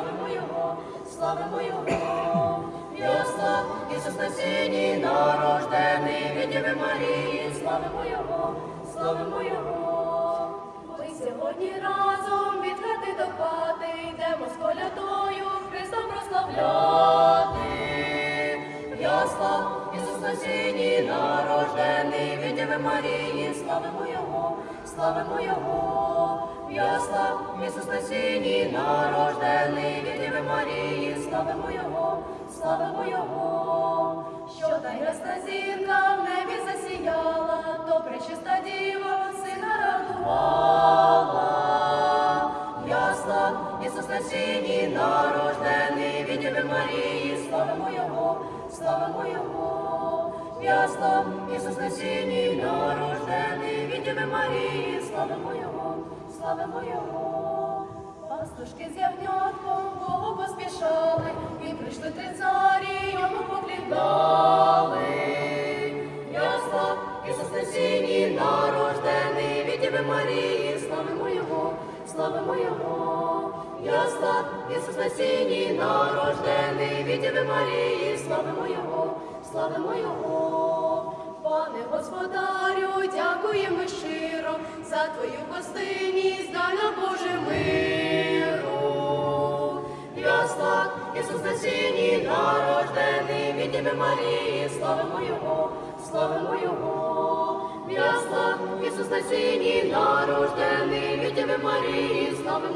славимо Його, славимо Його, Яслав, Ісус на сіні нарождений, від Діви Марії, славимо Його, славимо Його. Сіні нарождений, від Діви Марії, славимо Його, славимо Його. Ясла, Ісус на сіні нарождений, від Діви Марії, славимо Його, славимо Його. Що та ясна зірка в небі засіяла, то пречиста діва сина радувала. Ясла, Ісус на сіні нарождений, від Діви Марії, славимо Його, славимо Його. Ясла, Ісус на сіні нарождений, від Марії, славимо Його, славимо Його. Пастушки з ягнятком Богу поспішали, і прийшли три царі, йому поклідали. Ясла, Ісус на сіні нарождений, від Марії, славимо Його, славимо Його. Ясла, Ісус на сіні нарождений, від Марії, славимо Його, славимо Його. Пане Господарю, дякуємо щиро за Твою гостинність, дай нам Боже миру. Ясла, Ісус на сіні нарождений, від Діви Марії, славимо Його, славимо Його. Ясла, Ісус на сіні нарождений, від Діви Марії, славимо.